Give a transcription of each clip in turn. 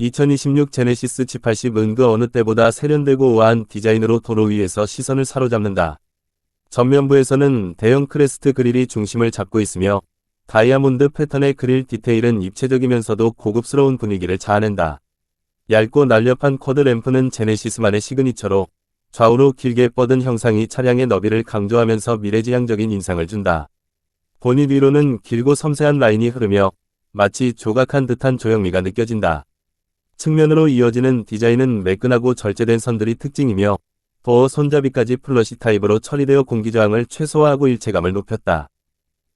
(2026) 제네시스 G80은 그 어느 때보다 세련되고 우아한 디자인으로 도로 위에서 시선을 사로잡는다. 전면부에서는 대형 크레스트 그릴이 중심을 잡고 있으며 다이아몬드 패턴의 그릴 디테일은 입체적이면서도 고급스러운 분위기를 자아낸다. 얇고 날렵한 쿼드 램프는 제네시스만의 시그니처로 좌우로 길게 뻗은 형상이 차량의 너비를 강조하면서 미래지향적인 인상을 준다. 본닛 위로는 길고 섬세한 라인이 흐르며 마치 조각한 듯한 조형미가 느껴진다. 측면으로 이어지는 디자인은 매끈하고 절제된 선들이 특징이며 도어 손잡이까지 플러시 타입으로 처리되어 공기저항을 최소화하고 일체감을 높였다.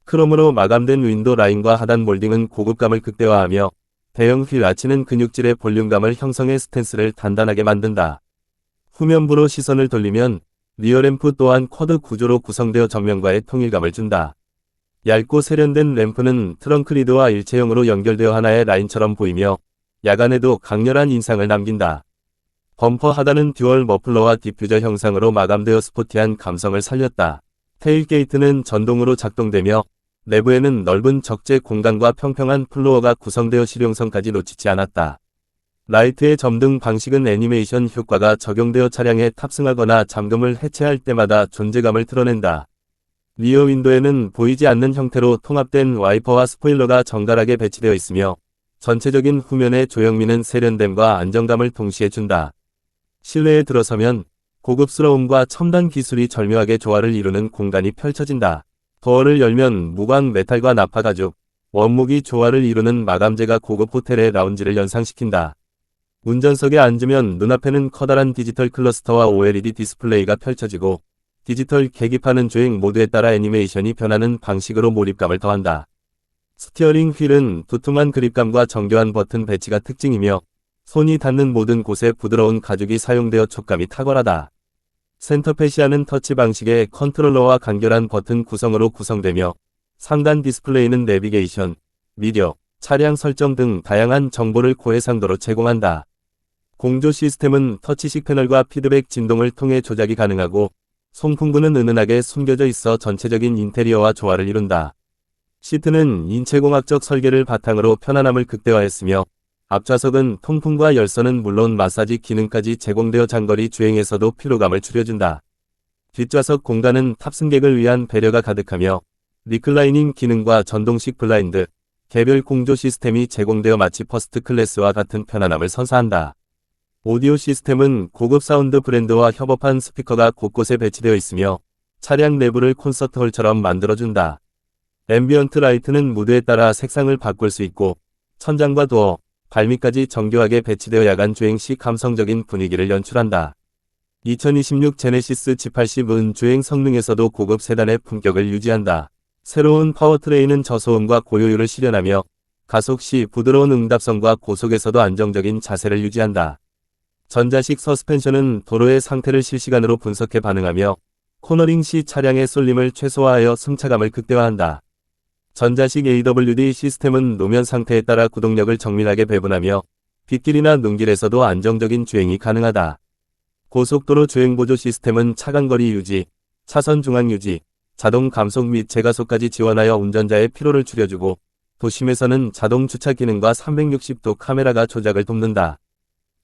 크롬으로 마감된 윈도 라인과 하단 몰딩은 고급감을 극대화하며 대형 휠 아치는 근육질의 볼륨감을 형성해 스탠스를 단단하게 만든다. 후면부로 시선을 돌리면 리어램프 또한 쿼드 구조로 구성되어 전면과의 통일감을 준다. 얇고 세련된 램프는 트렁크 리드와 일체형으로 연결되어 하나의 라인처럼 보이며 야간에도 강렬한 인상을 남긴다. 범퍼 하단은 듀얼 머플러와 디퓨저 형상으로 마감되어 스포티한 감성을 살렸다. 테일 게이트는 전동으로 작동되며 내부에는 넓은 적재 공간과 평평한 플로어가 구성되어 실용성까지 놓치지 않았다. 라이트의 점등 방식은 애니메이션 효과가 적용되어 차량에 탑승하거나 잠금을 해체할 때마다 존재감을 드러낸다. 리어 윈도에는 보이지 않는 형태로 통합된 와이퍼와 스포일러가 정갈하게 배치되어 있으며 전체적인 후면의 조형미는 세련됨과 안정감을 동시에 준다. 실내에 들어서면 고급스러움과 첨단 기술이 절묘하게 조화를 이루는 공간이 펼쳐진다. 도어를 열면 무광 메탈과 나파 가죽, 원목이 조화를 이루는 마감재가 고급 호텔의 라운지를 연상시킨다. 운전석에 앉으면 눈앞에는 커다란 디지털 클러스터와 OLED 디스플레이가 펼쳐지고 디지털 계기판은 주행 모드에 따라 애니메이션이 변하는 방식으로 몰입감을 더한다. 스티어링 휠은 두툼한 그립감과 정교한 버튼 배치가 특징이며 손이 닿는 모든 곳에 부드러운 가죽이 사용되어 촉감이 탁월하다. 센터페시아는 터치 방식의 컨트롤러와 간결한 버튼 구성으로 구성되며 상단 디스플레이는 내비게이션, 미디어, 차량 설정 등 다양한 정보를 고해상도로 제공한다. 공조 시스템은 터치식 패널과 피드백 진동을 통해 조작이 가능하고 송풍구는 은은하게 숨겨져 있어 전체적인 인테리어와 조화를 이룬다. 시트는 인체공학적 설계를 바탕으로 편안함을 극대화했으며 앞좌석은 통풍과 열선은 물론 마사지 기능까지 제공되어 장거리 주행에서도 피로감을 줄여준다. 뒷좌석 공간은 탑승객을 위한 배려가 가득하며 리클라이닝 기능과 전동식 블라인드, 개별 공조 시스템이 제공되어 마치 퍼스트 클래스와 같은 편안함을 선사한다. 오디오 시스템은 고급 사운드 브랜드와 협업한 스피커가 곳곳에 배치되어 있으며 차량 내부를 콘서트홀처럼 만들어준다. 앰비언트 라이트는 무드에 따라 색상을 바꿀 수 있고 천장과 도어, 발밑까지 정교하게 배치되어 야간 주행 시 감성적인 분위기를 연출한다. 2026 제네시스 G80은 주행 성능에서도 고급 세단의 품격을 유지한다. 새로운 파워트레인은 저소음과 고효율을 실현하며 가속 시 부드러운 응답성과 고속에서도 안정적인 자세를 유지한다. 전자식 서스펜션은 도로의 상태를 실시간으로 분석해 반응하며 코너링 시 차량의 쏠림을 최소화하여 승차감을 극대화한다. 전자식 AWD 시스템은 노면 상태에 따라 구동력을 정밀하게 배분하며 빗길이나 눈길에서도 안정적인 주행이 가능하다. 고속도로 주행보조 시스템은 차간거리 유지, 차선 중앙 유지, 자동 감속 및 재가속까지 지원하여 운전자의 피로를 줄여주고 도심에서는 자동 주차 기능과 360도 카메라가 조작을 돕는다.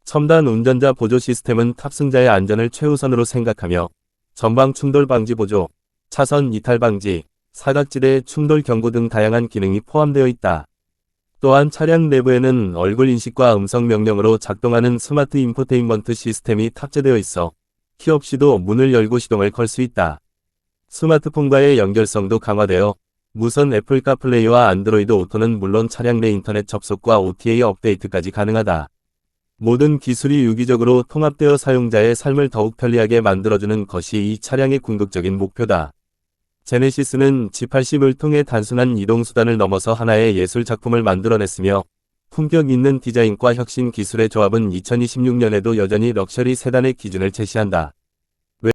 첨단 운전자 보조 시스템은 탑승자의 안전을 최우선으로 생각하며 전방 충돌 방지 보조, 차선 이탈 방지, 사각지대 충돌 경고 등 다양한 기능이 포함되어 있다. 또한 차량 내부에는 얼굴 인식과 음성 명령으로 작동하는 스마트 인포테인먼트 시스템이 탑재되어 있어 키 없이도 문을 열고 시동을 걸 수 있다. 스마트폰과의 연결성도 강화되어 무선 애플 카플레이와 안드로이드 오토는 물론 차량 내 인터넷 접속과 OTA 업데이트까지 가능하다. 모든 기술이 유기적으로 통합되어 사용자의 삶을 더욱 편리하게 만들어주는 것이 이 차량의 궁극적인 목표다. 제네시스는 G80을 통해 단순한 이동수단을 넘어서 하나의 예술 작품을 만들어냈으며 품격 있는 디자인과 혁신 기술의 조합은 2026년에도 여전히 럭셔리 세단의 기준을 제시한다.